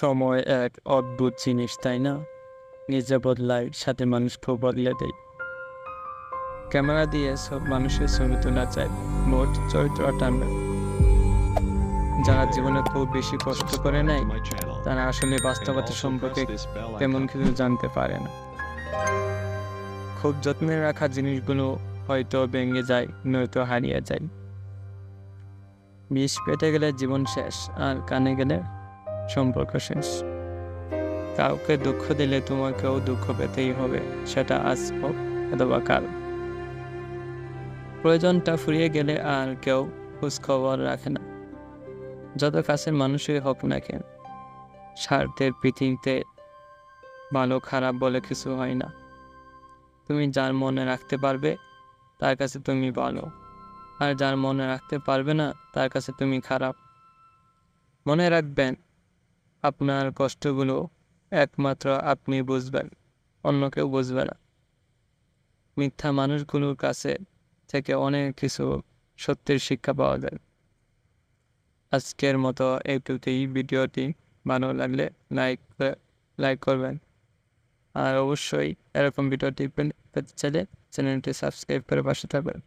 সময় এক অদ্ভুত জিনিস, তাই না? নিজে বদলায়, সাথে মানুষকেও বদলে দেয়। ক্যামেরা দিয়ে সব মানুষের ছবি তোলা চায় মোট চরিত্র টানবে যারা জীবনে খুব বেশি কষ্ট করে নেয়, তারা আসলে বাস্তবতা সম্পর্কে তেমন কিছু জানতে পারে না। খুব যত্নে রাখা জিনিসগুলো হয়তো ভেঙে যায়, নয়তো হারিয়ে যায়। বিষ পেটে গেলে জীবন শেষ, আর কানে গেলে সম্পর্ক শেষ। কাউকে দুঃখ দিলে তোমাকেও দুঃখ পেতেই হবে, সেটা আজ হোক অথবা কাল। প্রয়োজনটা ফুরিয়ে গেলে আর কেউ খোঁজ খবর রাখে না। যত কাছের মানুষই হোক না কেন, স্বার্থের পৃথিবীতে ভালো খারাপ বলে কিছু হয় না। তুমি যার মনে রাখতে পারবে, তার কাছে তুমি ভালো। আর যার মনে রাখতে পারবে না, তার কাছে তুমি খারাপ। মনে রাখবেন আপনার কষ্টগুলো একমাত্র আপনি বুঝবেন, অন্য কেউ বুঝবে না। মিথ্যা মানুষগুলোর কাছে থেকে অনেক কিছু সত্যের শিক্ষা পাওয়া যায়। আজকের মতো এইটুকুতেই ভিডিওটি ভালো লাগলে লাইক লাইক করবেন। আর অবশ্যই এরকম ভিডিওটি পেতে চাইলে চ্যানেলটি সাবস্ক্রাইব করে পাশে থাকবেন।